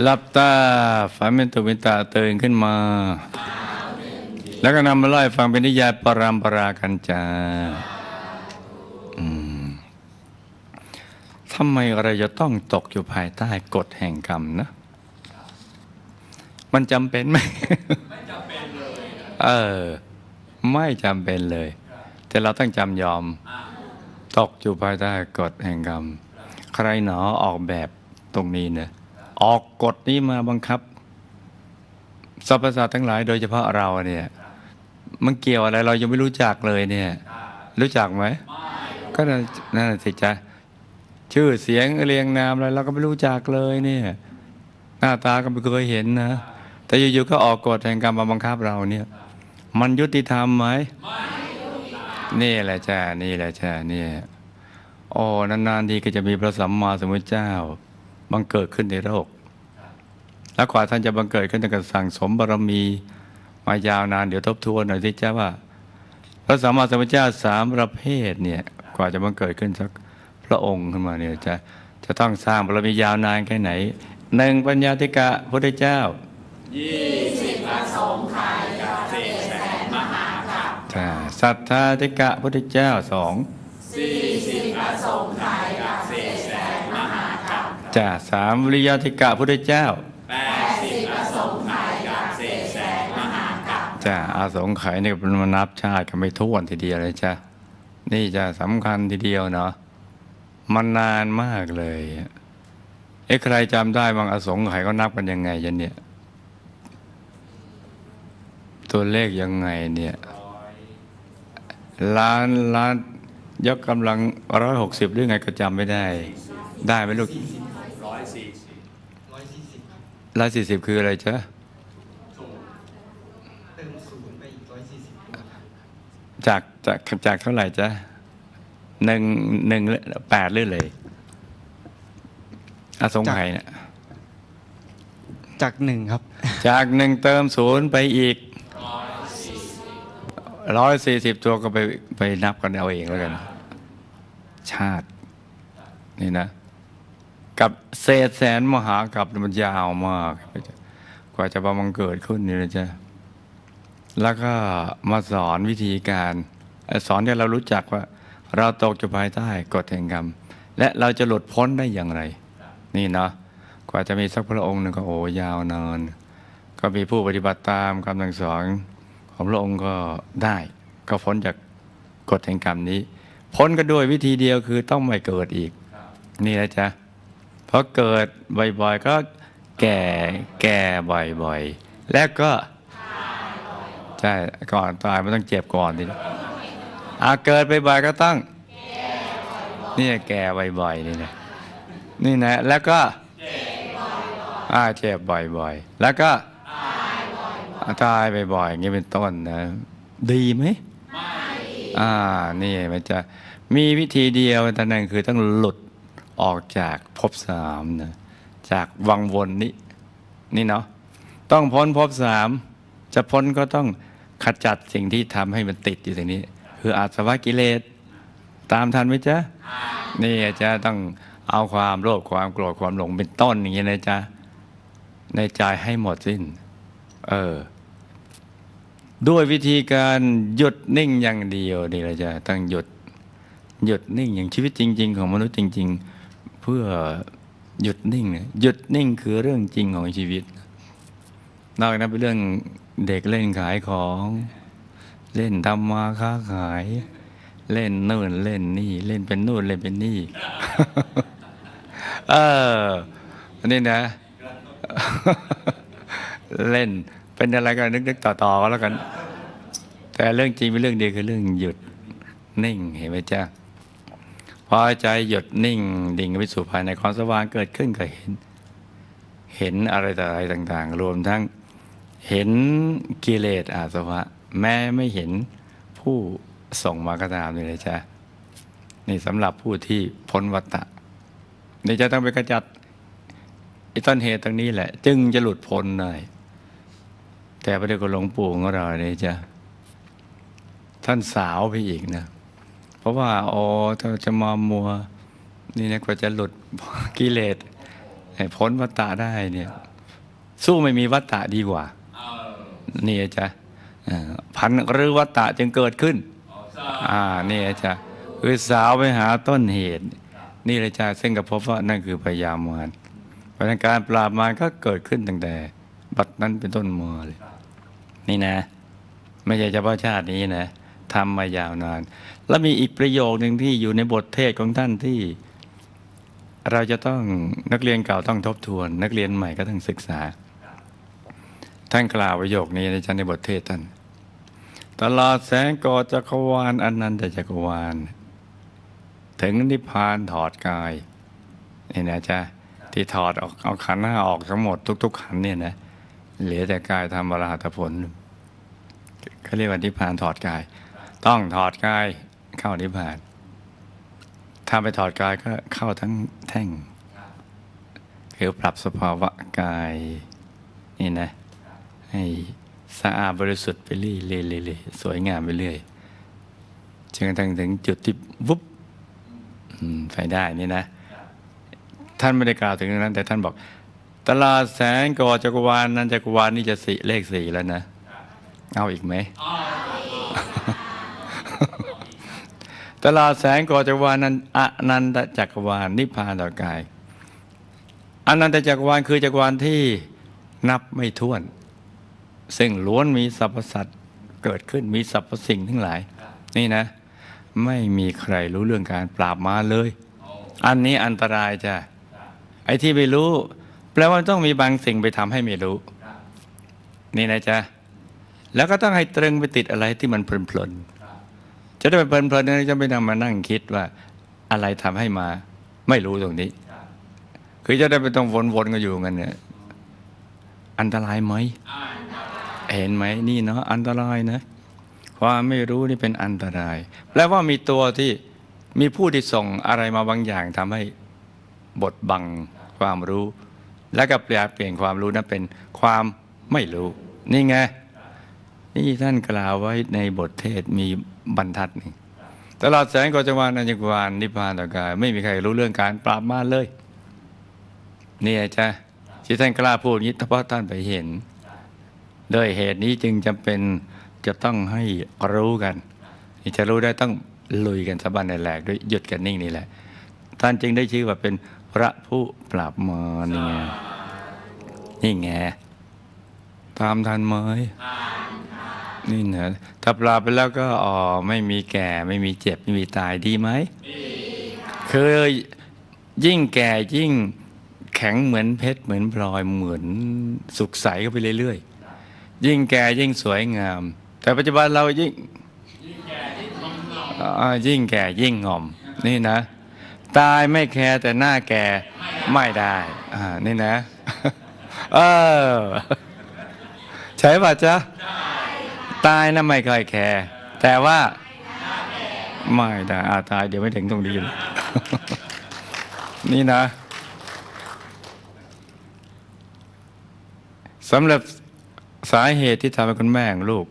หลับตาฝันเป็นตุเป็นตาตื่นขึ้นมา แล้วก็นำมาเล่าให้ฟังเป็นนิยายปรามปรากันจาอืมทำไมเราจะต้องตกอยู่ภายใต้กฎแห่งกรรมนะ มันจำเป็นไหมไม่จำเป็นเลย เออ ไม่จำเป็นเลย แต่เราต้องจำยอม ตกอยู่ภายใต้กฎแห่งกรรม ใครหนอออกแบบตรงนี้เนี่ย ออกกฎนี้มาบังคับสรรพสัตว์ทั้งหลาย โดยเฉพาะเราเนี่ยมันเกี่ยวอะไรเรายังไม่รู้จักเลยเนี่ย รู้จักไหมก็นั่นนั่นนะสิจ๊ะชื่อเสียงเรียงนามอะไรเราก็ไม่รู้จักเลยเนี่ย หน้าตาก็ไม่เคยเห็นนะ แต่อยู่ๆก็ออกกฎแห่งกรรมมาบังคับเราเนี่ย มันยุติธรรมไหมนี่แหละจ้านี่แหละจ้านี่โอ้นานๆทีก็จะมีพระสัมมาสัมพุทธเจ้าบังเกิดขึ้นในโลก แล้วกว่าท่านจะบังเกิดขึ้นท่ากสั่งสมบารมีมายาวนานเดี๋ยวทบทวนหน่อยสิจ้าว่าพระสัมมาสัมพุทธเจ้าสามประเภทเนี่ยกว่าจะบังเกิดขึ้นสักพระองค์ขึ้นมาเนี่ยจะจะต้องสร้างบารมียาวนานแค่ไหนหนึ่งปัญญาธิกะพุทธเจ้าจ้าสัทธาธิกะพุทธเจ้าสองสี่สิบผสมไทยเกษตรแสนมหาขัตจ้าสามวิริยธิกะพุทธเจ้า จ้าอาสงไขยนี่ก็เป็นมานับชาติกันไม่ท้วนทีเดียวเลยจ้านี่จะสำคัญทีเดียวเนาะมันนานมากเลยเอ๊ะใครจำได้บางอสงไขยก็นับกันยังไงยันเนี่ย ตัวเลขยังไงเนี่ยล้านล้านยกกำลังร้อยหกสิบหรือไงก็จำไม่ได้ ได้ไหมลูกร้อยสี่สิบคืออะไรจ๊ะ เติมศูนย์ไปอีกร้อยสี่สิบ จากจากจากเท่าไหร่จ๊ะหนึ่งหนึ่งแปดหรือเลยอสงไขยเนี่ยจากหนึ่งครับ จากหนึ่งเติมศูนย์ไปอีกร้อยสี่สิบตัวก็ไปไปนับกันเอาเองแล้วกัน ชาติ นี่นะ กับเศษแสนมหากับมันยาวมาก กว่าจะประมังเกิดขึ้นนี่นะจ๊ะ แล้วก็มาสอนวิธีการสอนให้เรารู้จักว่า เราตกอยู่ภายใต้กฎแห่งกรรม และเราจะหลุดพ้นได้อย่างไร นี่เนาะกว่าจะมีสักพระองค์หนึ่งก็โอ้ยาวนานก็มีผู้ปฏิบัติตามคำสั่งสอนของพระองค์ก็ได้ก็พ้นจากกฎแห่งกรรมนี้ พ้นก็ด้วยวิธีเดียวคือต้องไม่เกิดอีก นี่นะจ๊ะเพราะเกิดบ่อยๆก็แก่แก่บ่อยๆ แล้วก็ ใช่ ก่อนตายมันต้องเจ็บก่อนทีอาเกิดบ่อยๆก็ต้องนี่แก่บ่อยๆนี่นะนี่นะ แล้วก็อ่าเจ็บบ่อยๆ แล้วก็ตายบ่อยๆอย่างนี้เป็นต้นนะ ดีไหมอ่า นี่มันจะมีวิธีเดียวเท่นั้นคือต้องหลุดออกจากภพสามนะจากวังวนนี้ นี่เนาะต้องพ้นภพสามจะพ้นก็ต้อง ขจัดสิ่งที่ทำให้มันติดอยู่ตรงนี้ คืออาสวะกิเลสตามทันไหมจ๊ะนี่จะต้องเอาความโลภความโกรธความหลงเป็นต้นอย่างนี้นะจ๊ะในใจให้หมดสิ้น เออ ด้วยวิธีการหยุดนิ่งอย่างเดียวนี่แหละจ๊ะต้องหยุดหยุดนิ่งอย่างชีวิตจริง ๆ ของมนุษย์จริง ๆ เพื่อหยุดนิ่งเนี่ยหยุดนิ่งคือเรื่องจริงของชีวิตนอกนั้นเป็นเรื่อง เด็กเล่นขายของ เล่นทำมาค้าขาย เล่นนู่นเล่นนี่ เล่นเป็นนู่นเล่นเป็นนี่ เอออันนี้นะ เล่นเป็นอะไรก็นึกๆต่อๆก็แล้วกัน แต่เรื่องจริงเป็นเรื่องเดียวคือเรื่องหยุดนิ่งเห็นไหมจ๊ะพอใจหยุดนิ่ง ดิ่งไปสู่ภายในความสว่างเกิดขึ้นก็เห็น เห็นอะไรต่ออะไรต่าง ๆ รวมทั้ง เห็นกิเลสอาสวะ แม้ไม่เห็นผู้ส่งมาก็ตามนี่เลยจ้ะนี่สำหรับผู้ที่พ้นวัฏฏะนี่จะต้องไปกระจัดไอ้ต้นเหตุตรงนี้แหละ จึงจะหลุดพ้นได้แต่พระเดชคุณหลวงปู่ของเราเนี่ยจะท่านสาวไปอีกนะเพราะว่าโอ้ถ้าจะมามัว นี่นะกว่าจะหลุดกิเลสพ้นวัฏฏะได้เนี่ย สู้ไม่มีวัฏฏะดีกว่า นี่จ้ะอ่าพันหรือวัฏฏะจึงเกิดขึ้นอ่านี่จ้ะคือสาวไปหาต้นเหตุ นี่เลยจ้ะซึ่งก็พบว่านั่นคือพยามารเพราะฉะนั้นการปราบมารก็เกิดขึ้นตั้งแต่ บัดนั้นเป็นต้นมาเลย นี่นะ ไม่ใช่เฉพาะชาตินี้นะทำมายาวนาน แล้วมีอีกประโยคหนึ่งที่อยู่ในบทเทศของท่านที่ เราจะต้องนักเรียนเก่าต้องทบทวน นักเรียนใหม่ก็ต้องศึกษา ท่านกล่าวประโยคนี้ในชั้นในบทเทศท่านตลอดแสงกอจักรวาลอนันตจักรวาล ถึงนิพพานถอดกายนี่นะจ๊ะที่ถอดออกเอาขันห้าออกทั้งหมดทุก ๆ ขันเนี่ยนะเหลือแต่กายทำอรหัตผลเขาเรียกว่านิพพานถอดกาย ต้องถอดกายเข้านิพพาน ถ้าไปถอดกายก็เข้าทั้งแท่ง คือปรับสภาวะกายนี่นะ ให้สะอาดบริสุทธิ์ไปเรื่อยๆๆๆสวยงามไปเรื่อยจนกระทั่งถึงจุดที่วุบอืมไปได้นี่นะ ท่านไม่ได้กล่าวถึงตรงนั้น แต่ท่านบอก ตลาดแสงก่อจักรวาลนั้นจักรวาลนี่จะสี่เลขสี่แล้วนะ เอาอีกไหมตลาดแสงก่อจักรวาลนั้นอนันตจักรวาลนิพพานต่อกายอนันตจักรวาลคือจักรวาลที่นับไม่ถ้วน ซึ่งล้วนมีสรรพสัตว์เกิดขึ้นมีสรรพสิ่งทั้งหลาย นี่นะ ไม่มีใครรู้เรื่องการปราบมาเลย อันนี้อันตรายจ้ะไอ้ที่ไม่รู้ แปลว่าต้องมีบางสิ่งไปทำให้ไม่รู้ นี่นะจ๊ะแล้วก็ต้องให้ตรึงไปติดอะไรที่มันเพลินๆจะได้ไปเพลินๆนะจะไม่นำมานั่งคิดว่าอะไรทำให้มา ไม่รู้ตรงนี้ คือจะได้ไม่ต้องวนๆกันอยู่กันเนี่ยอันตรายไหม เห็นไหมนี่เนาะอันตรายนะความไม่รู้นี่เป็นอันตราย แปลว่ามีตัวที่มีผู้ที่ส่งอะไรมาบางอย่างทำให้บดบังความรู้ แล้วก็เปลี่ยนเปลี่ยนความรู้นั้นเป็นความไม่รู้ นี่ไงนี่ท่านกล่าวไว้ในบทเทศมีบรรทัดหนึ่งตลอดแสงกจวาลนันจักวาลนิพพานต่อกายไม่มีใครรู้เรื่องการปราบมารเลยนี่จ้ะที่ท่านกล้าพูดนี้เพราะท่านไปเห็น ด้วยเหตุนี้จึงจำเป็นจะต้องให้รู้กันจะรู้ได้ต้องลุยกันสะบันในแหลกด้วยหยุดกันนิ่งนี่แหละ ท่านจึงได้ชื่อว่าเป็นพระผู้ปราบมารนี่ไงนี่ไงตามทันไหมนี่นะถ้าปราบไปแล้วก็อ๋อไม่มีแก่ไม่มีเจ็บไม่มีตายดีไหมคือยิ่งแก่ยิ่งแข็งเหมือนเพชรเหมือนพลอยเหมือนสุกใสก็ไปเรื่อยๆ ยิ่งแก่ยิ่งสวยงาม แต่ปัจจุบันเรายิ่งอ่ายิ่งแก่ยิ่งงอม นี่นะ ตายไม่แคร์แต่หน้าแก่ไม่ได้อ่านี่นะ เออ ใช่ป่ะจ๊ะ ตายนะไม่ค่อยแคร์แต่ว่าไม่ได้อาตายเดี๋ยวไม่ถึงตรงนี้เลยนี่นะสำหรับ สาเหตุที่ทำให้คุณแม่ของลูก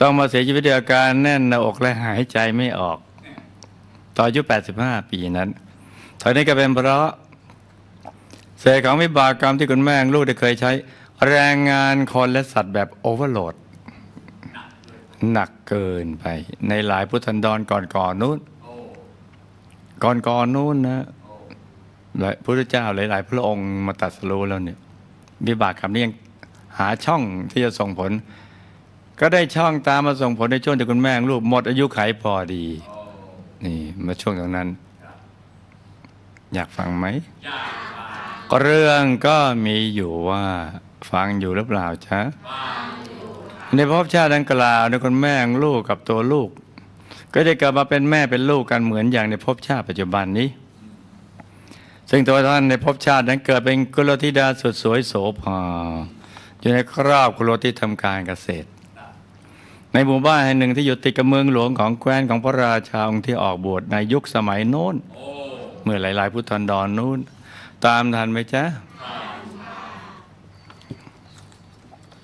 ต้องมาเสียชีวิตด้วยอาการแน่นหน้าอกและหายใจไม่ออก ต่ออายุ 85 ปีนั้นทั้งนี้ก็เป็นเพราะเศษของวิบากกรรมที่คุณแม่งลูกได้เคยใช้ แรงงานคนและสัตว์แบบโอเวอร์โหลด หนักเกินไปในหลายพุทธันดรก่อนก่อนนู้น ก่อนก่อนนู้นนะหลายพระเจ้าหลาย ๆ พระองค์มาตัดสู้แล้วเนี่ยวิบากกรรมนี้ยัง หาช่องที่จะส่งผล ก็ได้ช่องตามมาส่งผลในช่วงที่คุณแม่งลูกหมดอายุไขพอดี นี่มาช่วงตรงนั้น อยากฟังไหมเรื่องก็มีอยู่ว่าฟังอยู่หรือเปล่าจ๊ะในภพชาติดังกล่าวในคุณแม่งลูกกับตัวลูก ก็ได้เกิดมาเป็นแม่เป็นลูกกันเหมือนอย่างในภพชาติปัจจุบันนี้ ซึ่งตัวท่านในภพชาตินั้นเกิดเป็นกุลธิดาสุดสวยโสภา อยู่ในครอบครัวที่ทำการเกษตร ในหมู่บ้านแห่งหนึ่งที่อยู่ติดกับเมืองหลวงของแคว้นของพระราชาองค์ที่ออกบวชในยุคสมัยโน้น เมื่อหลาย ๆ พุทธันดรนู้น ตามทันไหมจ๊ะ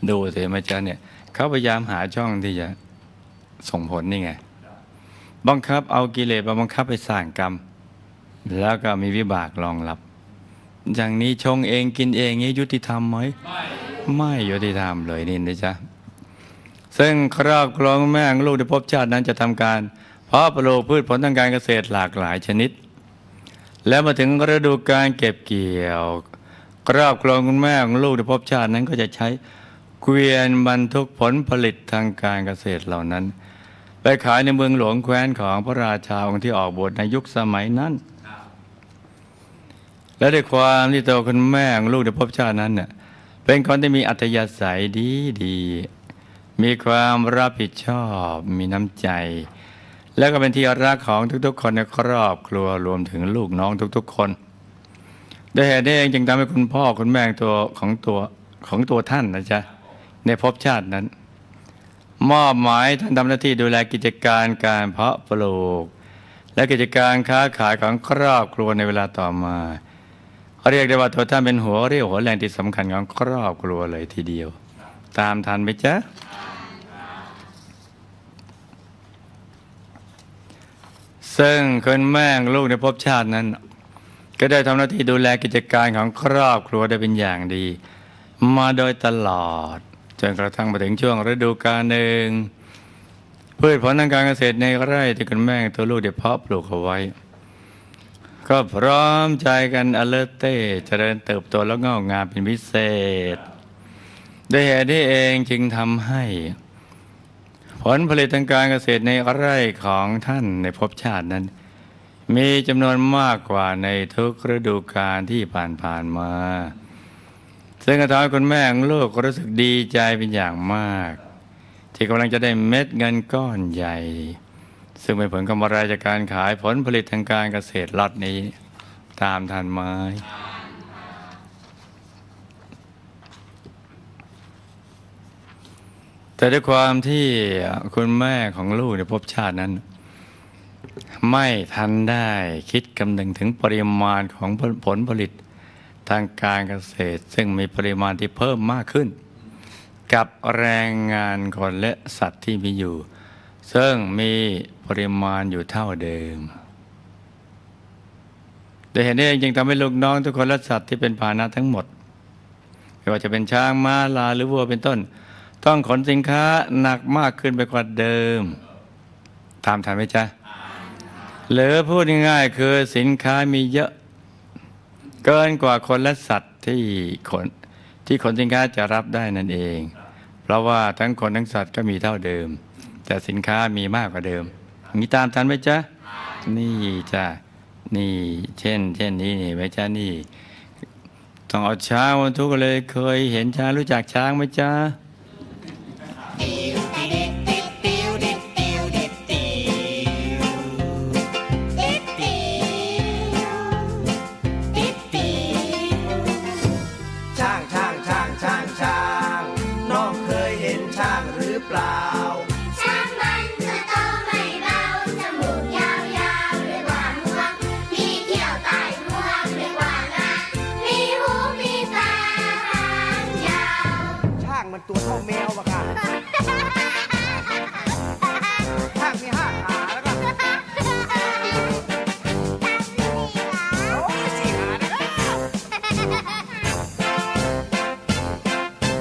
ดูสิไหมจ๊ะเนี่ยเขาพยายามหาช่องที่จะส่งผลนี่ไง บังคับเอากิเลสมาบังคับไปสร้างกรรม แล้วก็มีวิบากรองรับ อย่างนี้ชงเองกินเองนี้ยุติธรรมไหมไม่ ไม่ยุติธรรมเลยนี่นะจ๊ะซึ่งครอบครัวแม่ของลูกในภพชาตินั้นจะทำการ เพาะปลูกพืชผลทางการเกษตรหลากหลายชนิด แล้วมาถึงฤดูการเก็บเกี่ยว ครอบครัวคุณแม่ของลูกในภพชาตินั้นก็จะใช้เกวียนบรรทุกผลผลิตทางการเกษตรเหล่านั้น ไปขายในเมืองหลวงแคว้นของพระราชาองค์ที่ออกบทในยุคสมัยนั้น และด้วยความที่ตัวคุณแม่ของลูกในภพชาตินั้นเน่ะ เป็นคนที่มีอัธยาศัยดีดี มีความรับผิดชอบ มีน้ำใจ แล้วก็เป็นที่รักของทุกๆ คนในครอบครัวรวมถึงลูกน้องทุกๆ คนด้วยเหตุนี้เองจึงทำให้คุณพ่อคุณแม่ตัวของตัวของตัวท่านนะจ๊ะในภพชาตินั้น มอบหมายท่านทำหน้าที่ดูแลกิจการการเพาะปลูก และกิจการค้าขายของครอบครัวในเวลาต่อมา เรียกได้ว่าตัวท่านเป็นหัวเรี่ยวหัวแรงที่สำคัญของครอบครัวเลยทีเดียว ตามทันไหมจ๊ะซึ่งคุณแม่ลูกในภพชาตินั้น ก็ได้ทำหน้าที่ดูแลกิจการของครอบครัวได้เป็นอย่างดี มาโดยตลอด จนกระทั่งมาถึงช่วงฤดูกาลหนึ่งพืชผลทางการเกษตรในไร่ที่คุณแม่ตัวลูกได้เพาะปลูกเอาไว้ ก็พร้อมใจกันอเลเต้เจริญเติบโตแล้วงอกงามเป็นพิเศษด้วยเหตุนี้เองจึงทำให้ ผลผลิตทางการเกษตรในไร่ของท่านในภพชาตินั้น มีจำนวนมากกว่าในทุกฤดูกาลที่ผ่านๆมา ซึ่งกระทำให้คุณแม่ของลูกรู้สึกดีใจเป็นอย่างมาก ที่กำลังจะได้เม็ดเงินก้อนใหญ่ ซึ่งเป็นผลกำไรจากการขายผลผลิตทางการเกษตรล็อตนี้ ตามทันไม้แต่ด้วยความที่คุณแม่ของลูกในภพชาตินั้น ไม่ทันได้คิดคำนึงถึงปริมาณของผลผลิตทางการเกษตร ซึ่งมีปริมาณที่เพิ่มมากขึ้น กับแรงงานคนและสัตว์ที่มีอยู่ ซึ่งมี ปริมาณอยู่เท่าเดิม โดยเห็นนี้เองจึงทำให้ลูกน้องทุกคนและสัตว์ที่เป็นพาหนะทั้งหมด ไม่ว่าจะเป็นช้างม้าลาหรือวัวเป็นต้น ต้องขนสินค้าหนักมากขึ้นไปกว่าเดิม ตามทันไหมจ๊ะหรือพูดง่ายๆคือสินค้ามีเยอะเกินกว่าคนและสัตว์ที่ขนที่ขนสินค้าจะรับได้นั่นเอง เพราะว่าทั้งคนทั้งสัตว์ก็มีเท่าเดิม แต่สินค้ามีมากกว่าเดิม มีตามทันไหมจ๊ะ นี่จ้ะนี่เช่น เช่นนี้นี่ไหมจ๊ะนี่ ต้องเอาช้างวันทุกเลยเคยเห็นช้างรู้จักช้างไหมจ๊ะางมันตัวเท่าแมวปะค่ะช่างมีห้าขาแล้วก็โอ้ยสี่ขานะ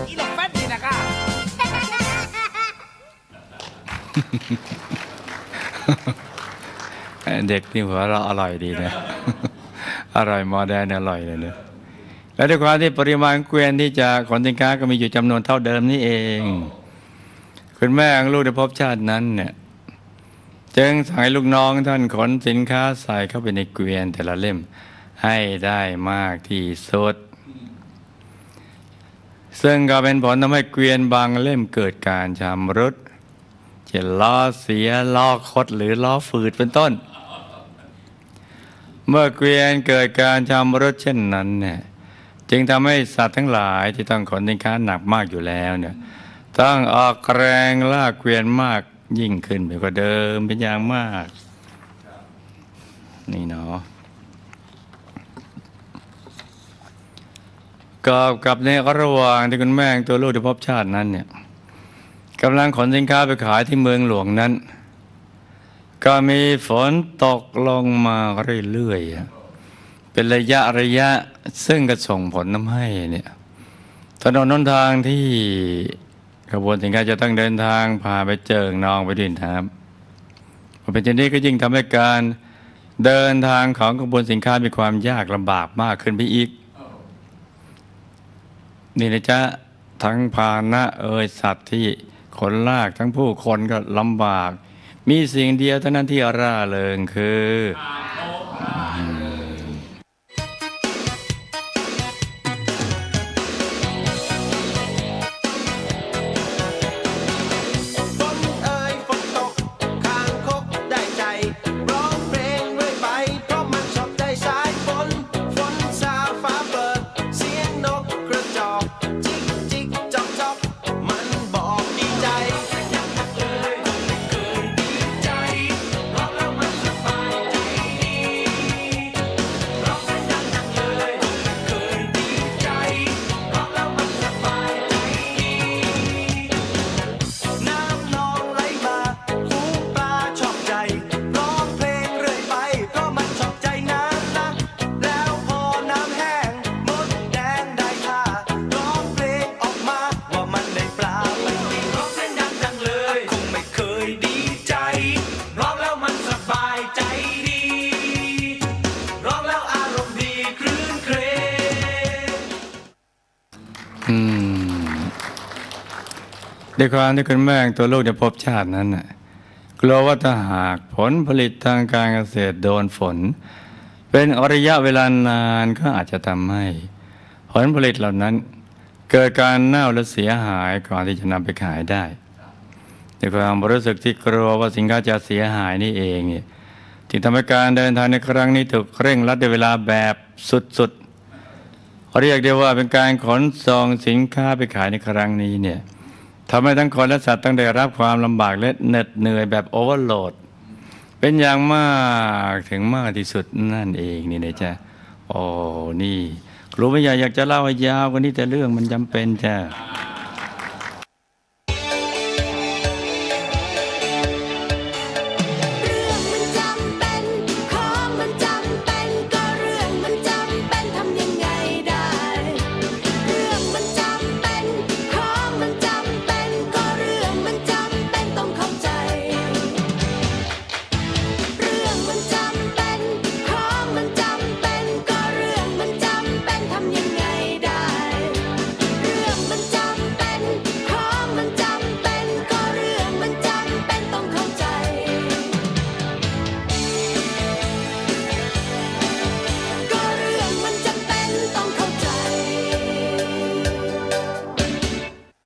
อีหลงแฟตนี่นะคะเด็กนี่หัวเราะอร่อยดีนะ อร่อยมอแดนอร่อยเลยเนอะ และด้วยความที่ปริมาณเกวียนที่จะขนสินค้าก็มีอยู่จำนวนเท่าเดิมนี่เอง คุณแม่ของลูกในภพชาตินั้นเนี่ยจึงสั่งให้ลูกน้องท่านขนสินค้าใส่เข้าไปในเกวียนแต่ละเล่มให้ได้มากที่สุด ซึ่งก็เป็นผลทำให้เกวียนบางเล่มเกิดการชำรุดเช่นล้อเสียล้อคดหรือล้อฝืดเป็นต้น เมื่อเกวียนเกิดการชำรุดเช่นนั้นเนี่ย จึงทำให้สัตว์ทั้งหลายที่ต้องขนสินค้าหนักมากอยู่แล้วเนี่ยต้องออกแรงลากเกวียนมากยิ่งขึ้นไปกว่าเดิมเป็นอย่างมาก นี่เนาะก็กับในระหว่างที่คุณแม่ตัวลูกที่พบชาตินั้นเนี่ยกำลังขนสินค้าไปขายที่เมืองหลวงนั้น ก็มีฝนตกลงมาเรื่อยๆเป็นระยะระยะ ซึ่งก็ส่งผลทำให้เนี่ยถนนนนทางที่ขบวนสินค้าจะต้องเดินทางพาไปเจิงนองไปดินน้ำพอเป็นเช่นนี้ก็ยิ่งทำให้การเดินทางของขบวนสินค้ามีความยากลำบากมากขึ้นไปอีก นี่นะจ๊ะทั้งพาหนะเอ่ยสัตว์ที่ขนลากทั้งผู้คนก็ลำบาก มีสิ่งเดียวเท่านั้นที่ร่าเริงคือ ด้วยความที่คุณแม่งตัวลูกจะพบชาตินั้นน่ะกลัวว่าถ้าหากผลผลิตทางการเกษตรโดนฝน เป็นระยะเวลานานก็อาจจะทำให้ ผลผลิตเหล่านั้น เกิดการเน่าและเสียหายก่อนที่จะนำไปขายได้ด้วยความรู้สึกที่กลัวว่าสินค้าจะเสียหายนี่เองเนี่ยจึงทำให้การเดินทางในครั้งนี้ถูกเร่งรัดด้วยเวลาแบบสุดๆเรียกได้ว่าเป็นการขนส่งสินค้าไปขายในครั้งนี้เนี่ย ทำให้ทั้งคนและสัตว์ต้องได้รับความลำบากและเหน็ดเหนื่อยแบบโอเวอร์โหลด เป็นอย่างมากถึงมากที่สุดนั่นเองนี่นะจ๊ะโอ้นี่ครูไม่อยากอยากจะเล่าให้ยาวกว่านี้แต่เรื่องมันจำเป็นจ้ะ